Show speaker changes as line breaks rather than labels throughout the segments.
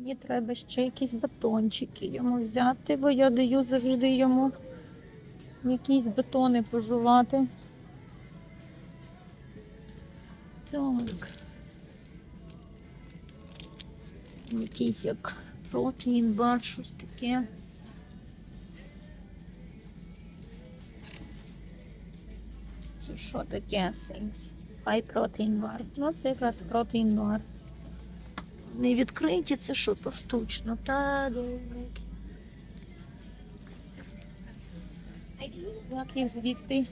Мені треба ще якісь батончики йому взяти, бо я даю завжди йому якісь батони пожувати. Так. Якийсь як протеїн бар, щось таке. Це що таке Things? High protein bar. Ну, це якраз протеїн бар. Не відкриті, це що поштучно. Та як їх звідти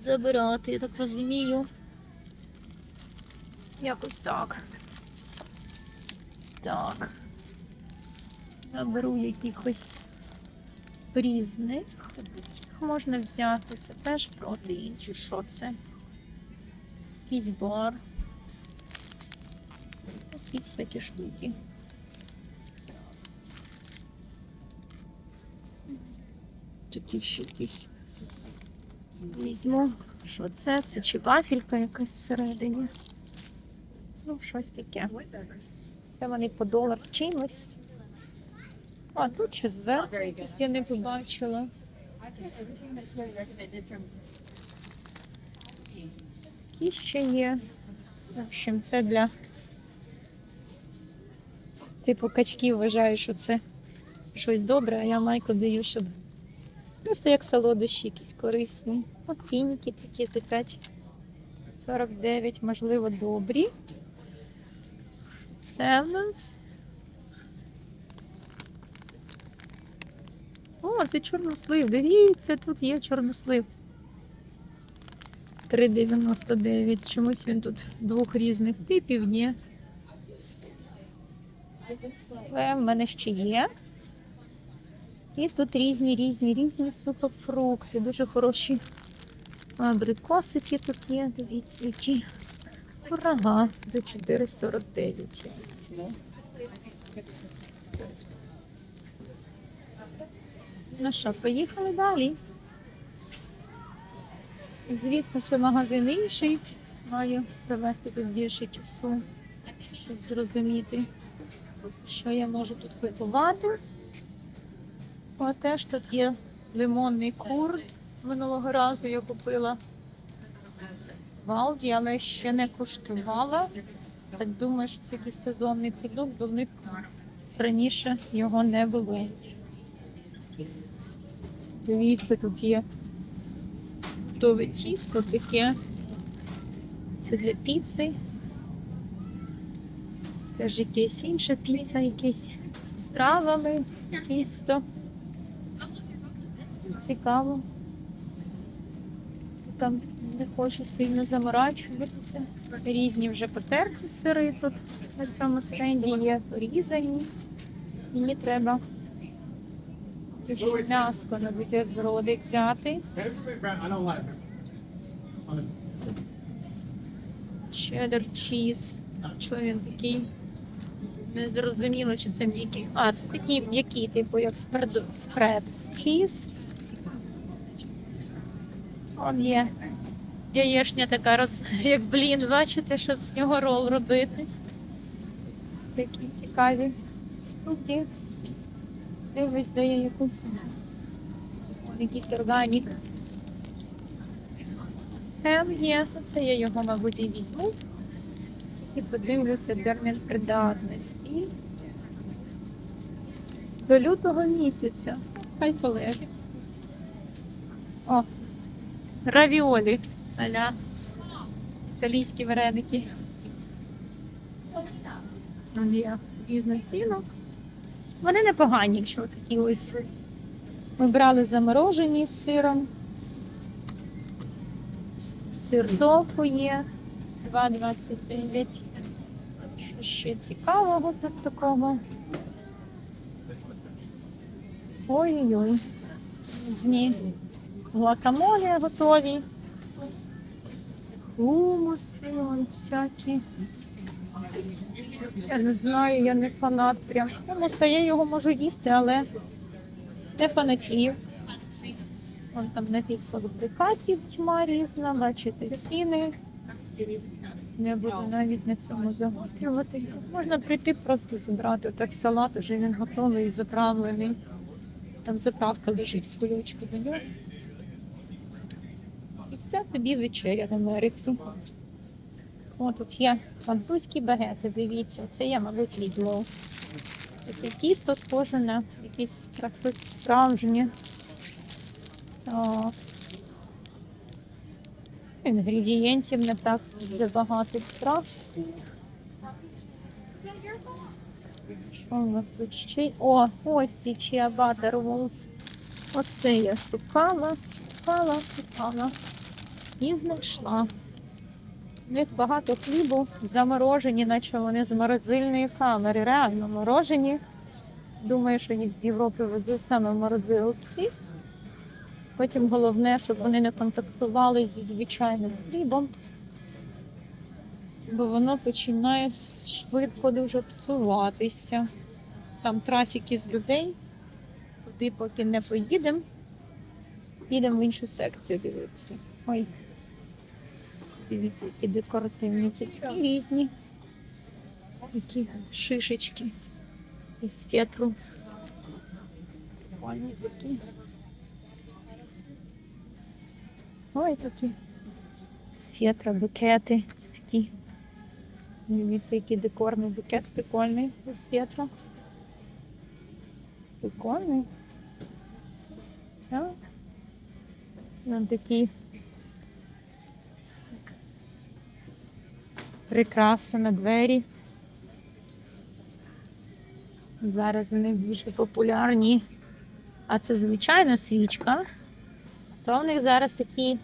забирати, я так розумію. Якось так. Так. Я беру якихось різних. Можна взяти. Це теж протеїн, чи що це? Якийсь бар. Такі всякі штуки. Такі ще якісь. Візьму. Що це? Це чи вафелька якась всередині? Ну, щось таке. Це вони по долар чимось. А тут ще зверху якось я не побачила. Такі ще є. В общем, це для типу качків вважаю, що це щось добре, а я майку даю, щоб просто як солодощі якісь корисні. От фініки такі за 5,49, можливо, добрі. Це в нас. О, це чорнослив. Дивіться, тут є чорнослив. 3,99. Чомусь він тут двох різних типів є. Але в мене ще є. І тут різні, різні, різні сухофрукти. Дуже хороші абрикосики тут є. Дивіться, які. Курага за 4,49. я візьму. Ну що, поїхали далі. Звісно, що магазин інший. Маю провести тут більше часу, щоб зрозуміти, що я можу тут купувати. О, теж тут є лимонний курт. Минулого разу я купила в Алді, але ще не куштувала. Так думаю, що це якийсь сезонний продукт, бо в них раніше його не було. Дивіться, тут є готове тісто таке. Це для піци. Теж якась інша піца, якесь з стравами, тісто. Цікаво. Там не хочу сильно заморачуватися. Різні вже потерті сири тут на цьому стенді є різані. Мені треба м'яско на бутерброди взяти. Чеддер чіз. Що він такий? Не зрозуміло, чи це м'який. А, це такі м'які, типу, як спред, чіз. Он є. Яєшня така роз, як блін, бачите, щоб з нього рол робити. Такі цікаві штуки. Дивись, дає якусь Вон якийсь органік. Хем є, це я його, мабуть, і візьму. Тільки подивлюся термін придатності. До лютого місяця. Хай полежить. О, равіолі аля італійські вареники. Є різноцінок. Вони непогані, якщо такі ось. Ми брали заморожені з сиром. Сир тофу є 2,29. Що ще цікавого тут такого? Ой-ой-ой. Різні гуакамолі готові. Хумуси, вон всякі. Я не знаю, я не фанат прям. Хумуса, я його можу їсти, але не фанатів. Вон там напівфабрикатів тьма різна, бачите, ціни. Не буду навіть на цьому загострюватися. Можна прийти просто забрати так салат, вже він готовий, заправлений. Там заправка лежить кульочка до нього. І все тобі вечеря в Америці. О, тут є французькі багети, дивіться, це я, мабуть, візьму. Таке тісто схоже на якесь щось справжнє. Так. Інгредієнтів не так вже багато страшно. Що у нас тут ще? О, ось ці Butter Rolls. Оце я шукала, шукала, шукала і знайшла. У них багато хлібу заморожені, наче вони з морозильної камери. Реально морожені. Думаю, що їх з Європи везуть саме в морозилці. Потім головне, щоб вони не контактували зі звичайним хлібом, бо воно починає швидко дуже псуватися. Там трафік із людей, туди поки не поїдемо, підемо в іншу секцію дивитися. Ой, дивіться, які декоративні цицьки різні, які шишечки із фетру. Прикольні такі. Ой, такі з фетра букети. Такі. Дивіться, який декорний букет прикольний з фетра. Прикольний. Так. Він такий. Прикраса на двері. Зараз вони дуже популярні. А це звичайна свічка. То в них зараз такі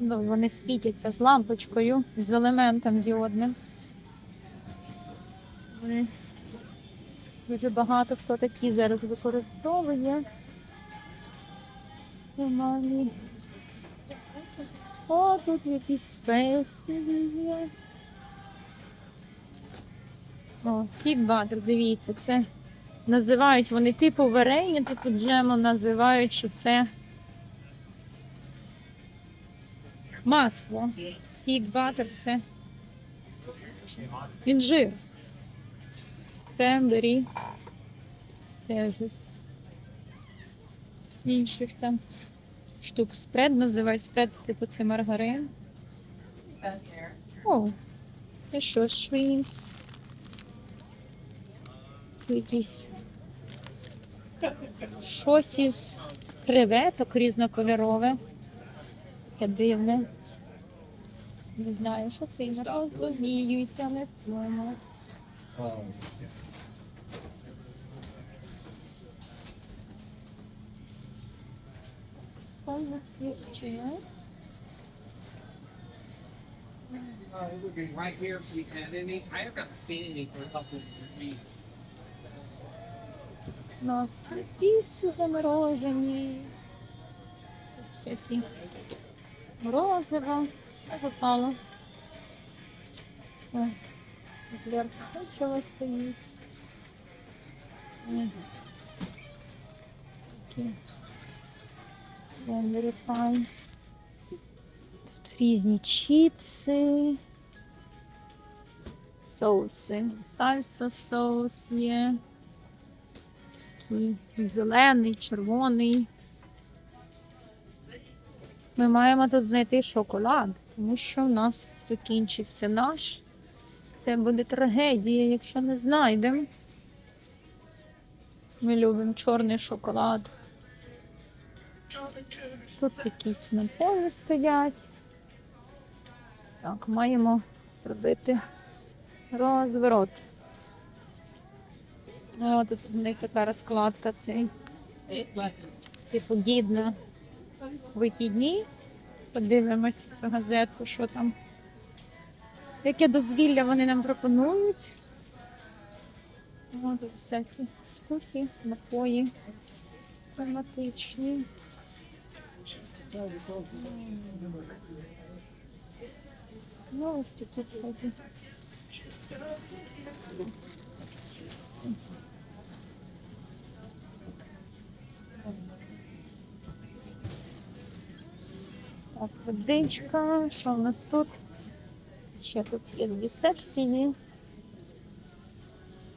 ну, вони світяться з лампочкою, з елементом діодним. Дуже багато хто такі зараз використовує. О, тут якісь спеції є. О, кік-батер, дивіться, це називають вони типу варення, типу джемом називають, що це масло. Кік-батер це інжир. Крембері. Теж інших там штук. Спред називають спред, типу це маргарин. О, це що, шрінц? Це якісь щось із креветок різнокольорове. Таке дивне. Не знаю, що це і не розуміюся на цьому. Що в нас є ще?
Uh, it would be right here if we had any. I haven't seen any for a couple of weeks.
У нас є піци заморожені. Тут Всякі морозиво. Попало. Зверху чого стоїть. Ой. Такі. Блендері файн. Тут різні чіпси. Соуси. Сальса соус є. Такий зелений, червоний. Ми маємо тут знайти шоколад, тому що в нас закінчився наш. Це буде трагедія, якщо не знайдемо. Ми любимо чорний шоколад. Тут якісь напої стоять. Так, маємо зробити розворот. О, тут у них така розкладка цей. Типу гідна вихідні. Подивимось цю газетку, що там. Яке дозвілля вони нам пропонують. О, тут всякі штуки, напої тематичні. Новості тут всякі. Так, водичка, що в нас тут? Ще тут є дві секції.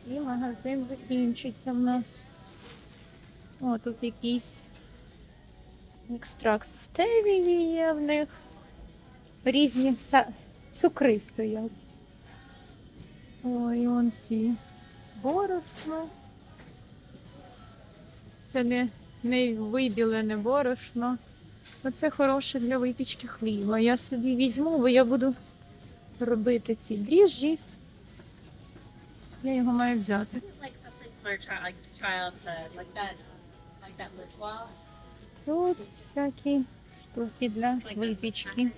І магазин закінчиться в нас. О, тут якийсь екстракт стевії є в них. Різні цукри стоять. Ой, он ці борошно. Це не, не вибілене борошно. Оце хороше для випічки хліба. Я собі візьму, бо я буду робити ці дріжджі. Я його маю взяти.
gloss.
Тут всякі штуки для випічки.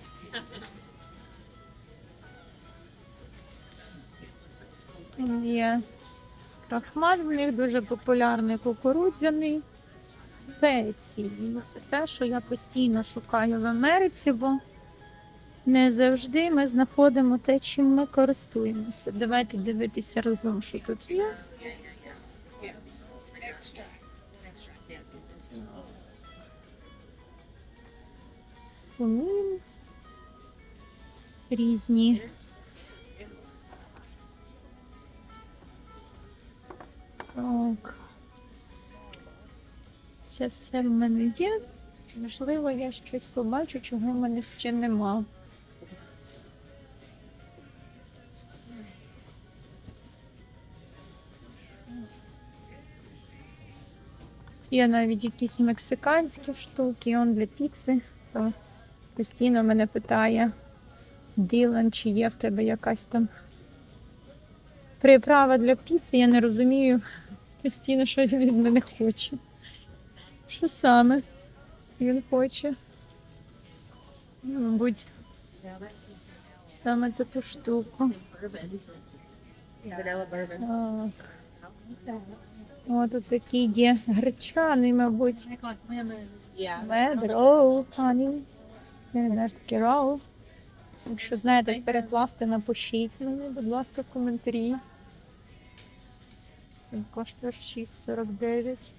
Є крахмаль в них дуже популярний кукурудзяний. Спеції. Це те, що я постійно шукаю в Америці, бо не завжди ми знаходимо те, чим ми користуємося. Давайте дивитися разом, що тут є. Різні. Так. Це все в мене є. Можливо, я щось побачу, чого в мене ще нема. Є навіть якісь мексиканські штуки, он для піци. То постійно мене питає Ділан, чи є в тебе якась там приправа для піци, я не розумію постійно, що він від мене хоче. Що саме він хоче? Ну, Мабуть, саме таку штуку. Так. О, тут такий є гречаний, мабуть. Мед, роу, хані. Я не знаю, що таке роу. Якщо знаєте, як перекласти, напишіть мені, будь ласка, в коментарі. Він коштує 6,49.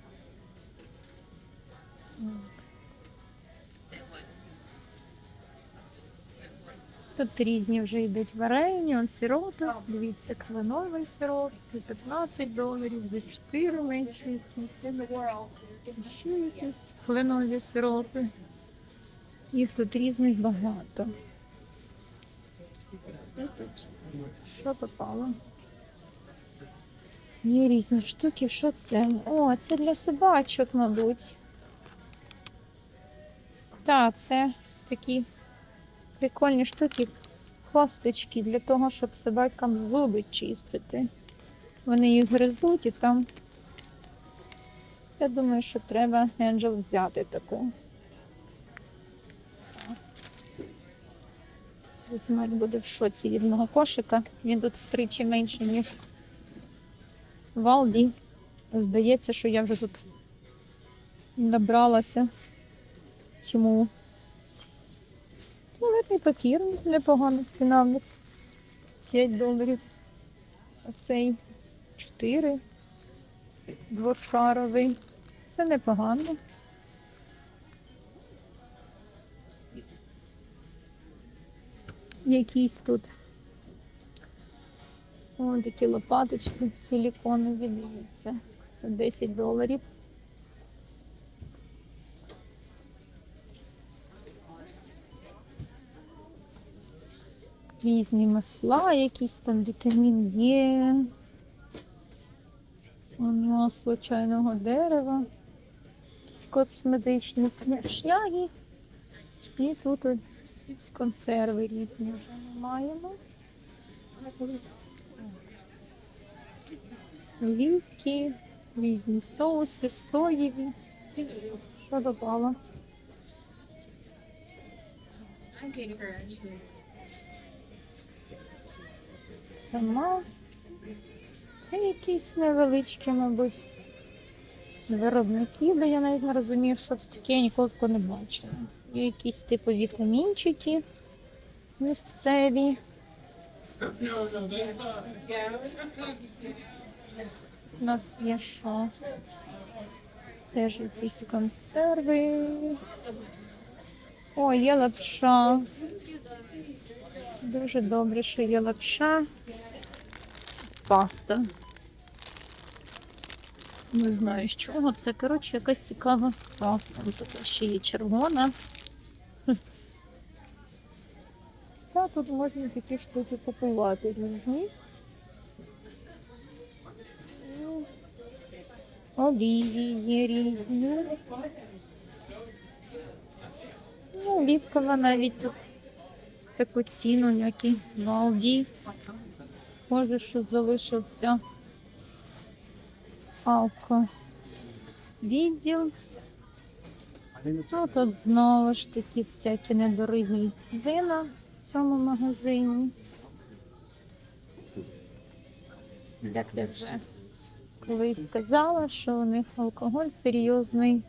Тут різні вже йдуть варені, он сиропи. Дивіться, кленовий сироп за 15 доларів, за 4 менше якісь. Ще якісь кленові сиропи. Їх тут різних багато. Що попало? Є різні штуки, що це? О, це для собачок, мабуть. Так, це такі прикольні штуки, хвосточки для того, щоб собакам зуби чистити. Вони їх гризуть і там. Я думаю, що треба Енджел взяти таку. Змаль буде в шоці від мого кошика. Він тут втричі менше, ніж в Алді. Здається, що я вже тут набралася цьому. Туалетний папір, непогана ціна. в 5 доларів. Оцей 4. Двошаровий. Це непогано. Якісь тут. О, такі лопаточки силіконові, дивіться. Це 10 доларів. Різні масла, якісь там вітамін Є. Масло чайного дерева. Якісь косметичні шляги. І тут з консерви різні вже ми маємо. Олівки, різні соуси, соєві. Що додала? Дома. Це якісь невеличкі, мабуть, виробники, де я навіть не розумію, що це таке, я ніколи такого не бачила. Є якісь типу вітамінчики місцеві. У нас є що? Теж якісь консерви. О, є лапша. Дуже добре, що є лапша. Паста. Не знаю з чого. Це, коротше, якась цікава паста. Тут ще є червона. Та тут можна такі штуки купувати різні. Ну, Олії є різні. Ну, олівкова навіть тут таку ціну, як і в Алді. Схоже, що залишився алко відділ. Ну, тут знову ж таки всякі недорогі вина в цьому магазині. Як я вже колись сказала, що у них алкоголь серйозний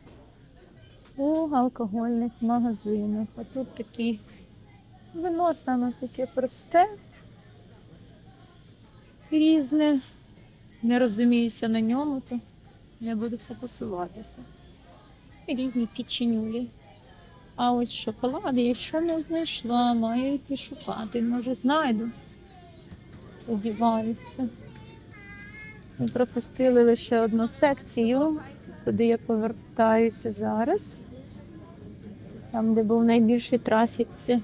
у алкогольних магазинах. А тут такі вино саме таке просте, різне. Не розуміюся на ньому, то не буду фокусуватися. Різні печенюлі. А ось шоколади я ще не знайшла, маю йти. Може знайду. Сподіваюся. Ми пропустили лише одну секцію, куди я повертаюся зараз. Там, де був найбільший трафік, це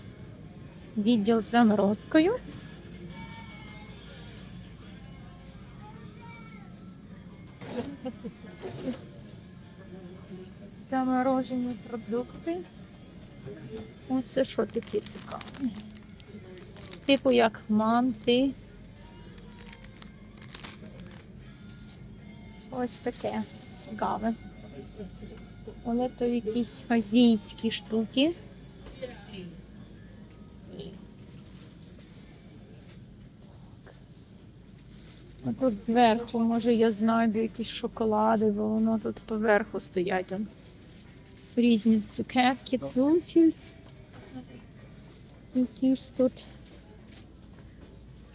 відділ з заморозкою. Заморожені продукти. Оце що таке цікаве? Типу як манти. Ось таке цікаве. Але то якісь азійські штуки. Тут зверху, може, я знайду якісь шоколади, бо воно тут поверху стоять. Різні цукерки, трюфель. Якісь тут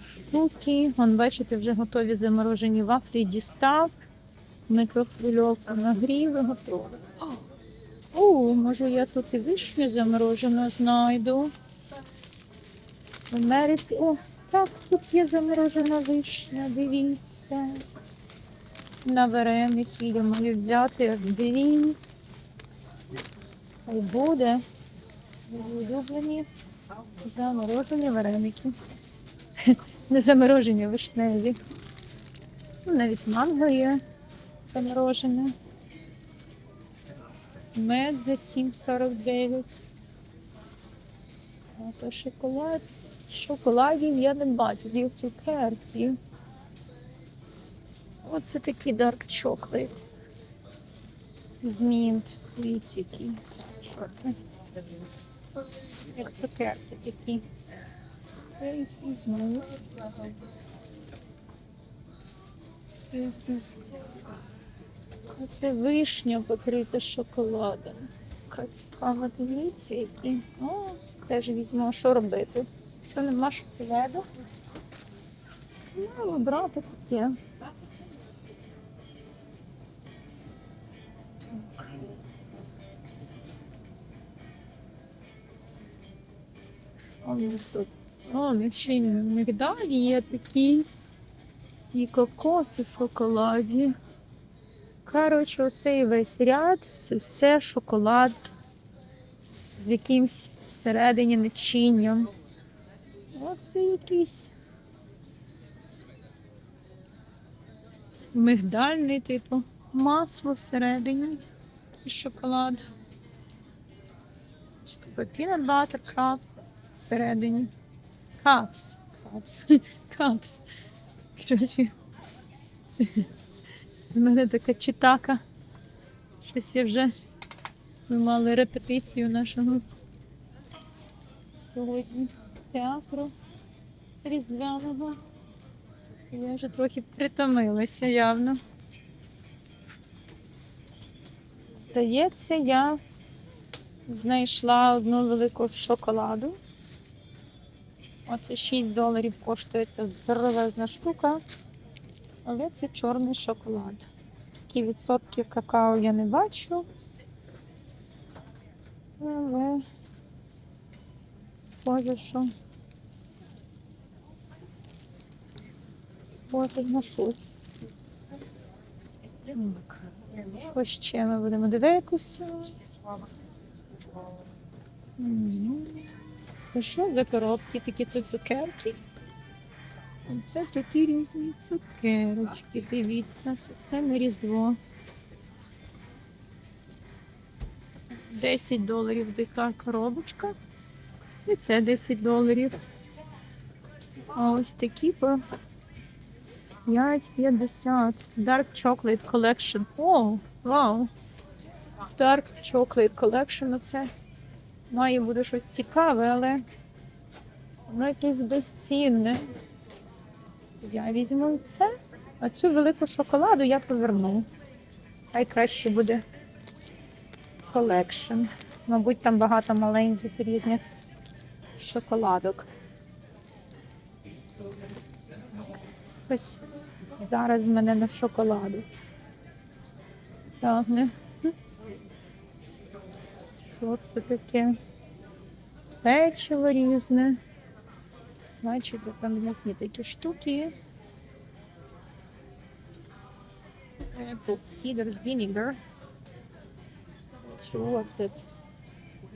штуки. Вон, бачите, вже готові заморожені вафлі дістав. Микрохвильовка нагрів і готово. О, може я тут і вишню заморожену знайду. В Америці. О, так, тут є заморожена вишня, дивіться. На вареники я маю взяти дві. Хай буде. Улюблені заморожені вареники. Не заморожені вишневі. Ну, Навіть манго є заморожене. Мед за 7,49. А то шоколад. Шоколадів я не бачу, є цукерки. Оце такий dark chocolate. З мінт. Дивіться, які. Що це? Як цукерки такі. Я їх вишня покрита шоколадом. Така цікава, дивіться, які. О, це теж візьму, що робити? Що нема шоколаду? Ну, брати таке. О, тут. О, ще й мигдалі є такі. І кокоси в шоколаді. Коротше, оцей весь ряд це все шоколад з якимсь всередині начинням. Оце якийсь мигдальний, типу, масло всередині і шоколад. Чи типу peanut butter cups всередині. Cups. Cups. Cups. Коротше, з мене така читака. Щось я вже ми мали репетицію нашого сьогодні театру різдвяного. Я вже трохи притомилася явно. Здається, я знайшла одну велику шоколаду. Оце 6 доларів коштує ця здоровезна штука. Але це чорний шоколад. Скільки відсотків какао я не бачу. Але Каже, що схожий на щось. Що ще ми будемо дивитися? Це що за коробки? Такі це цукерки? Це такі різні цукерочки. Дивіться, це все на різдво. 10 доларів дика коробочка. І це 10 доларів. А ось такі по 5,50. Dark Chocolate Collection. О, вау! Dark Chocolate Collection. Оце має бути щось цікаве, але воно якесь безцінне. Я візьму це, а цю велику шоколаду я поверну. Хай краще буде колекшн. Мабуть, там багато маленьких різних шоколадок. Ось зараз мене на шоколаду. Тягне. Що це таке? Печиво різне. Бачите, там різні такі штуки. Apple cider vinegar. Що це?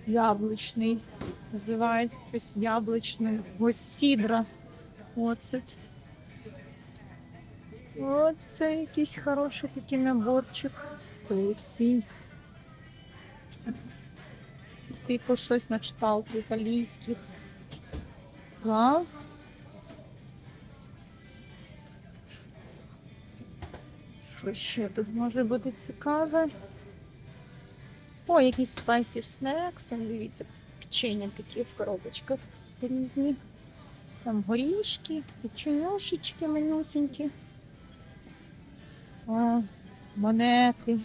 Яблучний. Називається щось яблучний. Ось сідра. Оцет. Оце якийсь хороший такий наборчик спецій. Типу щось на кшталт італійських. Вау. Що ще тут може бути цікаве? О, якісь spicy snacks, дивіться, печення такі в коробочках різні. Там горішки, печенюшечки манюсенькі. О, монети.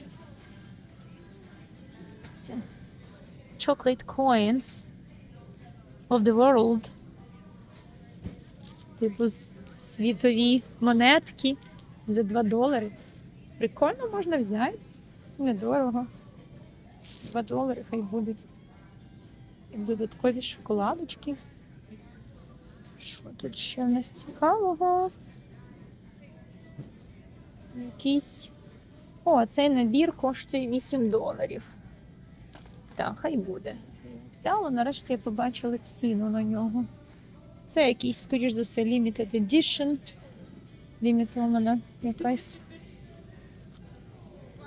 Це chocolate coins of the world. Типу світові монетки за 2 долари. Прикольно можна взяти. Недорого. 2 долари хай будуть. Додаткові шоколадочки. Що тут ще в нас цікавого? Якийсь. О, цей набір коштує 8 доларів. Так, хай буде. Взяла, нарешті я побачила ціну на нього. Це якийсь, скоріш за все, limited edition. Лімітована якась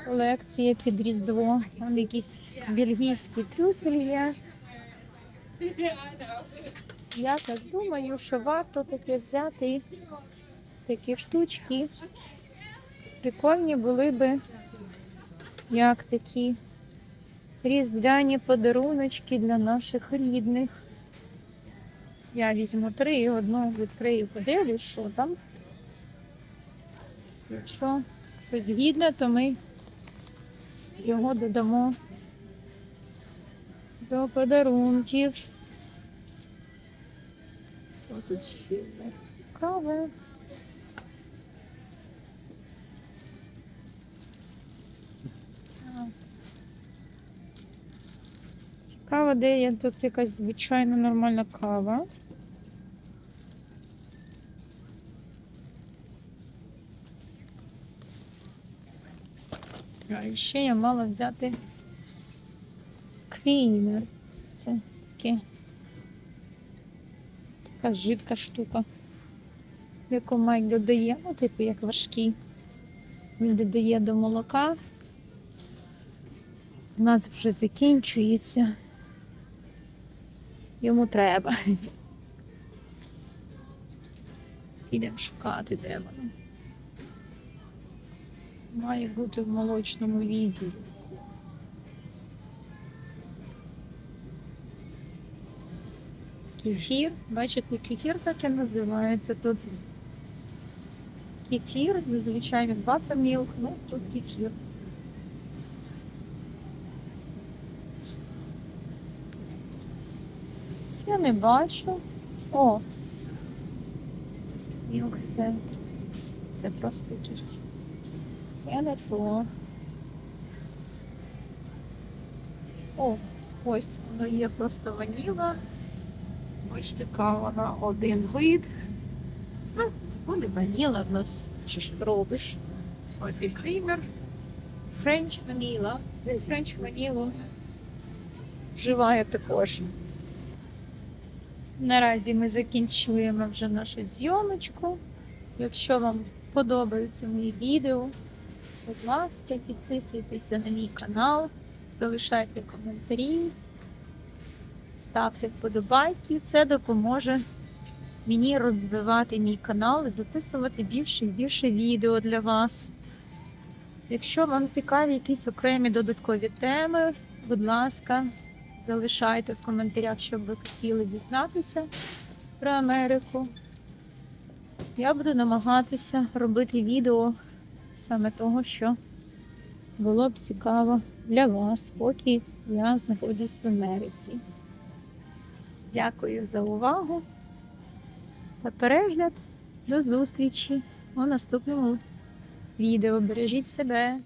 колекція під Різдво. Там якісь бельгійські трюфелі є. Я так думаю, що варто таке взяти такі штучки. Прикольні були би як такі різдвяні подаруночки для наших рідних. Я візьму три і одну відкрию, подивлюсь, що там. Якщо щось гідне, то ми його додамо до подарунків. Що тут ще цікаве? Цікаво, де є тут якась звичайна нормальна кава. А ще я мала взяти квінер. Це таке така жидка штука, яку Майк додає, ну, типу, як важкий. Він додає до молока. У нас вже закінчується. Йому треба. Підемо шукати, де воно. Має бути в молочному відділі. Кефір. Бачите, кефір так і називається тут. Кефір, звичайно, батермілк, ну тут кефір. Я не бачу. О! Мілк це. Це просто якийсь. Це не то. О, ось воно є просто ваніла. Ось така вона один вид. Ну, Буде ваніла в нас. Що ж робиш? Кофі крімер. Френч ваніла. Френч ванілу. Вживаю також. Наразі ми закінчуємо вже нашу зйомочку. Якщо вам подобаються мої відео, будь ласка, підписуйтеся на мій канал, залишайте коментарі, ставте вподобайки. Це допоможе мені розвивати мій канал і записувати більше і більше відео для вас. Якщо вам цікаві якісь окремі додаткові теми, будь ласка, залишайте в коментарях, що б ви хотіли дізнатися про Америку. Я буду намагатися робити відео саме того, що було б цікаво для вас, поки я знаходжусь в Америці. Дякую за увагу та перегляд. До зустрічі у наступному відео. Бережіть себе.